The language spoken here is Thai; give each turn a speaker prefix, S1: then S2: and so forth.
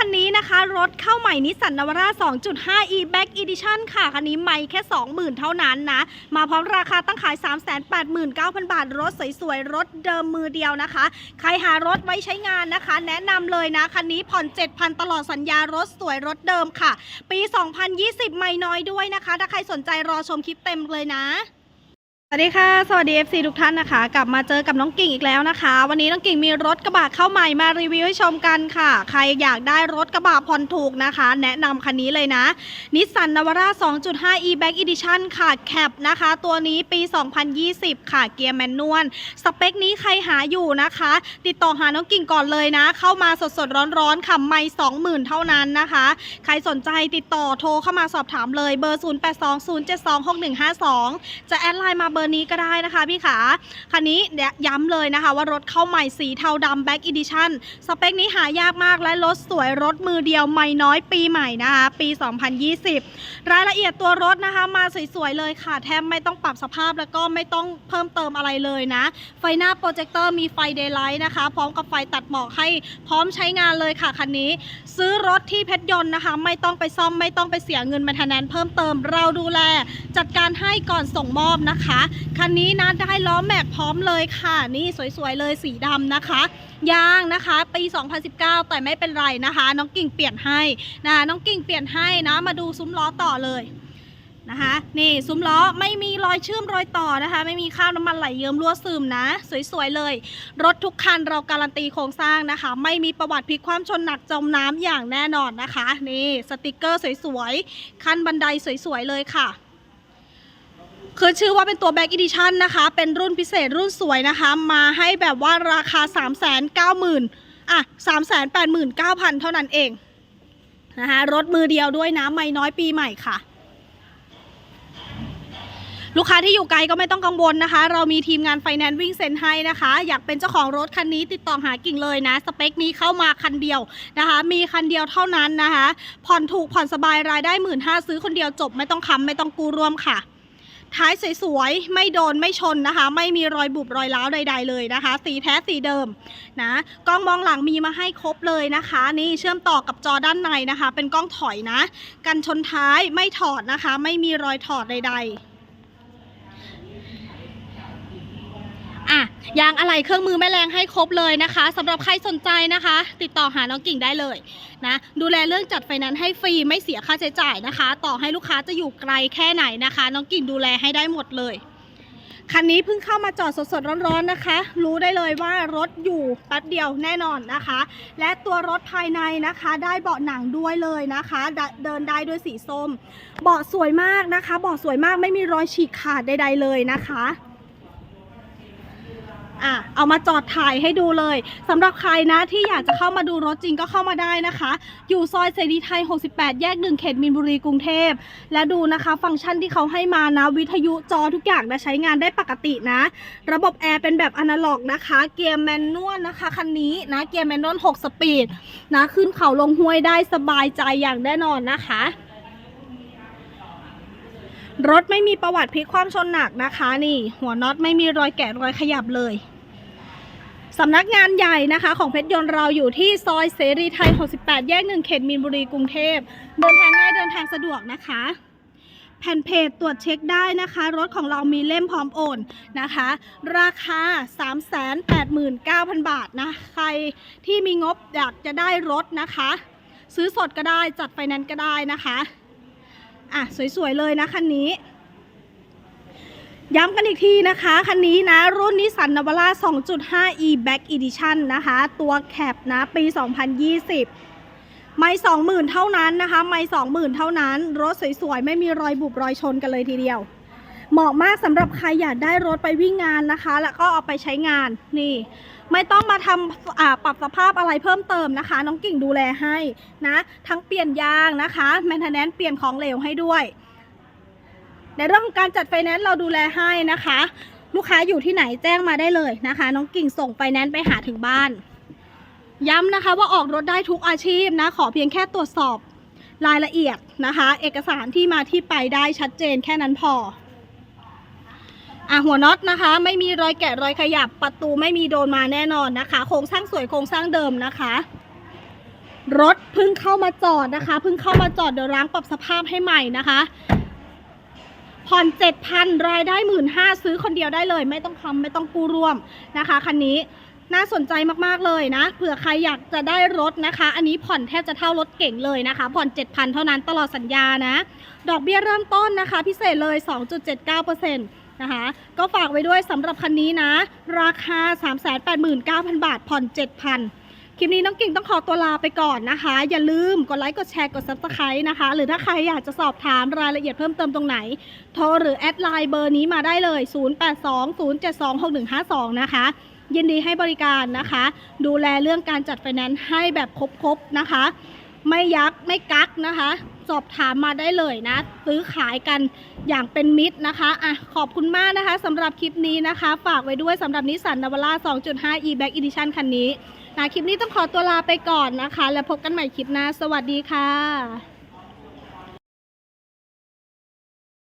S1: คันนี้นะคะ รถเข้าใหม่นิสสันนาวาร่า 2.5 e back edition ค่ะ คันนี้ไม่แค่ 20,000 เท่านั้นนะ มาพร้อมราคาตั้งขาย 389,000 บาท รถสวยๆ รถเดิมมือเดียวนะคะ ใครหารถไว้ใช้งานนะคะ แนะนำเลยนะ คันนี้ผ่อน 7,000 ตลอดสัญญารถสวยรถเดิมค่ะ ปี 2020 ไม่น้อยด้วยนะคะ ถ้าใครสนใจรอชมคลิปเต็มเลยนะ สวัสดีค่ะ สวัสดี FC ทุกท่านนะคะ กลับมาเจอกับน้องกิ่งอีกแล้วนะคะ วันนี้น้องกิ่งมีรถกระบะเข้าใหม่มารีวิวให้ชมกันค่ะ ใครอยากได้รถกระบะผ่อนถูกนะคะ แนะนำคันนี้เลยนะนิสสันนาวาร่า2.5 e back edition ค่ะแคปนะคะ ตัวนี้ปี 2020 ค่ะเกียร์แมนนวลสเปคนี้ใครหาอยู่นะคะ ติดต่อหาน้องกิ่งก่อนเลยนะ เข้ามาสดๆร้อนๆค่ะไม่20,000 เท่านั้นนะคะ ใครสนใจติดต่อโทรเข้ามาสอบถามเลยเบอร์ 0820726152 จะแอดไลน์มาเบอร์นี้ก็ได้นะคะพี่ขาคันนี้ยวย้ำเลยนะคะ ว่ารถเข้าใหม่สีเทาดำ Back Edition สเปคนี้หายากมากและรถสวยรถมือเดียวไม่น้อยปีใหม่นะคะ ปี 2020 รายละเอียดตัวรถนะคะ มาสวยๆเลยค่ะ แทบไม่ต้องปรับสภาพแล้วก็ไม่ต้องเพิ่มเติมอะไรเลยนะ ไฟหน้าโปรเจคเตอร์มีไฟเดย์ไลท์นะคะ พร้อมกับไฟตัดหมอกให้พร้อมใช้งานเลยค่ะคันนี้ ซื้อรถที่เพชรยนต์นะคะ ไม่ต้องไปซ่อมไม่ต้องไปเสียเงินมาทนนเพิ่มเติมเราดูแล จัดการให้ก่อนส่งมอบนะคะ คันนี้นะได้ล้อแม็กพร้อมเลยค่ะ นี่สวยๆเลยสีดำนะคะยางนะคะปี 2019 แต่ไม่เป็นไรนะคะ น้องกิ่งเปลี่ยนให้นะคะน้องกิ่งเปลี่ยนให้นะมาดูซุ้มล้อต่อเลยนะคะนี่ซุ้มล้อไม่มีรอยเชื่อมรอยต่อนะคะ ไม่มีคราบน้ำมันไหลเยิ้มรั่วซึมนะ สวยๆเลย รถทุกคันเราการันตีโครงสร้างนะคะ ไม่มีประวัติพลิกความชนหนักจมน้ำอย่างแน่นอนนะคะ นี่สติกเกอร์สวยๆ คันบันไดสวยๆเลยค่ะ คือชื่อว่าเป็นตัว Back Edition นะคะ เป็นรุ่นพิเศษรุ่นสวยนะคะ มาให้แบบว่าราคา 3 9 0 0 0 0อะ3 8 9 0 0 0 เท่านั้นเองนะคะรถมือเดียวด้วยนะไม่น้อยปีใหม่ค่ะ ลูกค้าที่อยู่ไกลก็ไม่ต้องกังวลนะคะ เรามีทีมงานไฟแนนซ์วิ่งเซ็นให้นะคะ อยากเป็นเจ้าของรถคันนี้ติดต่อหากิ่งเลยนะ สเปคนี้เข้ามาคันเดียวนะคะ มีคันเดียวเท่านั้นนะคะ ผ่อนถูกผ่อนสบายรายได้หมื่นห้าซื้อคนเดียวจบไม่ต้องค้ำไม่ต้องกู้ร่วมค่ะ ท้ายสวยๆ ไม่โดนไม่ชนนะคะ ไม่มีรอยบุบรอยร้าวใด ๆ เลยนะคะ สีแท้สีเดิมนะกล้องมองหลังมีมาให้ครบเลยนะคะ นี่เชื่อมต่อกับจอด้านในนะคะ เป็นกล้องถอยนะ กันชนท้ายไม่ถอดนะคะ ไม่มีรอยถอดใด ๆ อะยางอะไหล่เครื่องมือแม่แรงให้ครบเลยนะคะสำหรับใครสนใจนะคะ ติดต่อหาน้องกิ่งได้เลยนะ ดูแลเรื่องจัดไฟนนซ์ให้ฟรีไม่เสียค่าใช้จ่ายนะคะ ต่อให้ลูกค้าจะอยู่ไกลแค่ไหนนะคะ น้องกิ่งดูแลให้ได้หมดเลยคันนี้เพิ่งเข้ามาจอดสดๆร้อนๆนะคะ รู้ได้เลยว่ารถอยู่แป๊บเดียวแน่นอนนะคะ และตัวรถภายในนะคะ ได้เบาะหนังด้วยเลยนะคะ เดินได้ด้วยสีส้ม เบาะสวยมากนะคะ เบาะสวยมากไม่มีรอยฉีกขาดใดๆเลยนะคะ อะเอามาจอดถ่ายให้ดูเลยสำหรับใครนะที่อยากจะเข้ามาดูรถจริงก็เข้ามาได้นะคะ อยู่ซอยเสรีไทย 68 แยกหนึ่งเขตมินบุรีกรุงเทพ และดูนะคะ ฟังก์ชันที่เขาให้มานะ วิทยุจอทุกอย่างนะใช้งานได้ปกตินะ ระบบแอร์เป็นแบบอนาล็อกนะคะ เกียร์แมนนวลนะคะคันนี้นะเกียร์แมนนวล6สปีดนะขึ้นเขาลงห้วยได้สบายใจอย่างแน่นอนนะคะ รถไม่มีประวัติพลิกความชนหนักนะคะ นี่ หัวน็อตไม่มีรอยแกะรอยขยับเลยสำนักงานใหญ่นะคะของเพชรยนต์เราอยู่ที่ซอยเสรีไทย 68 แยกหนึ่งเขตมีนบุรีกรุงเทพ เดินทางง่ายเดินทางสะดวกนะคะ แผ่นเพจตรวจเช็คได้นะคะ รถของเรามีเล่มพร้อมโอนนะคะ ราคา 389,000 บาทนะ ใครที่มีงบอยากจะได้รถนะคะ ซื้อสดก็ได้จัดไฟแนนซ์ก็ได้นะคะ อะสวยๆเลยนะคันนี้ ย้ำกันอีกทีนะคะ คันนี้นะ รุ่นนิสสันนาวาร่า 2.5 e back edition นะคะ ตัวแคปนะ ปี 2020ไม่20,000เท่านั้นนะคะ ไม่20,000เท่านั้น รถสวยๆ ไม่มีรอยบุบรอยชนกันเลยทีเดียว เหมาะมากสำหรับใครอยากได้รถไปวิ่งงานนะคะ แล้วก็เอาไปใช้งานนี่ ไม่ต้องมาทำอ่าปรับสภาพอะไรเพิ่มเติมนะคะ น้องกิ่งดูแลให้นะ ทั้งเปลี่ยนยางนะคะแมนเทนแนนเปลี่ยนของเหลวให้ด้วย ในเรื่องของการจัดไฟแนนซ์เราดูแลให้นะคะ ลูกค้าอยู่ที่ไหนแจ้งมาได้เลยนะคะ น้องกิ่งส่งไฟแนนซ์ไปหาถึงบ้าน ย้ำนะคะว่าออกรถได้ทุกอาชีพนะ ขอเพียงแค่ตรวจสอบรายละเอียดนะคะ เอกสารที่มาที่ไปได้ชัดเจนแค่นั้นพอ อะหัวน็อตนะคะ ไม่มีรอยแกะรอยขยับประตูไม่มีโดนมาแน่นอนนะคะ โครงสร้างสวยโครงสร้างเดิมนะคะ รถเพิ่งเข้ามาจอดนะคะเพิ่งเข้ามาจอดเดี๋ยวล้างปรับสภาพให้ใหม่นะคะผ่อน7,000รายได้หมื่นห้าซื้อคนเดียวได้เลย ไม่ต้องทำไม่ต้องกู้ร่วมนะคะคันนี้น่าสนใจมากๆเลยนะเผื่อใครอยากจะได้รถนะคะ อันนี้ผ่อนแทบจะเท่ารถเก่งเลยนะคะ ผ่อน7,000 เท่านั้นตลอดสัญญานะ ดอกเบี้ยเริ่มต้นนะคะ พิเศษเลย 2.79% นะคะ ก็ฝากไว้ด้วยสำหรับคันนี้นะ ราคา 389,000 บาท ผ่อน 7,000 คลิปนี้น้องกิ่งต้องขอตัวลาไปก่อนนะคะ อย่าลืมกดไลค์ กดแชร์ กด subscribe นะคะ หรือถ้าใครอยากจะสอบถามรายละเอียดเพิ่มเติมตรงไหน โทรหรือแอดไลน์เบอร์นี้มาได้เลย 0820726152 นะคะยินดีให้บริการนะคะ ดูแลเรื่องการจัดไฟแนนซ์ให้แบบครบๆนะคะ ไม่ยักไม่กักนะคะ สอบถามมาได้เลยนะ ซื้อขายกันอย่างเป็นมิตรนะคะอะขอบคุณมากนะคะสำหรับคลิปนี้นะคะ ฝากไว้ด้วยสำหรับนิสสันนาวาร่า 2.5 e-back edition คันนี้นะคลิปนี้ต้องขอตัวลาไปก่อนนะคะ แล้วพบกันใหม่คลิปหน้า สวัสดีค่ะ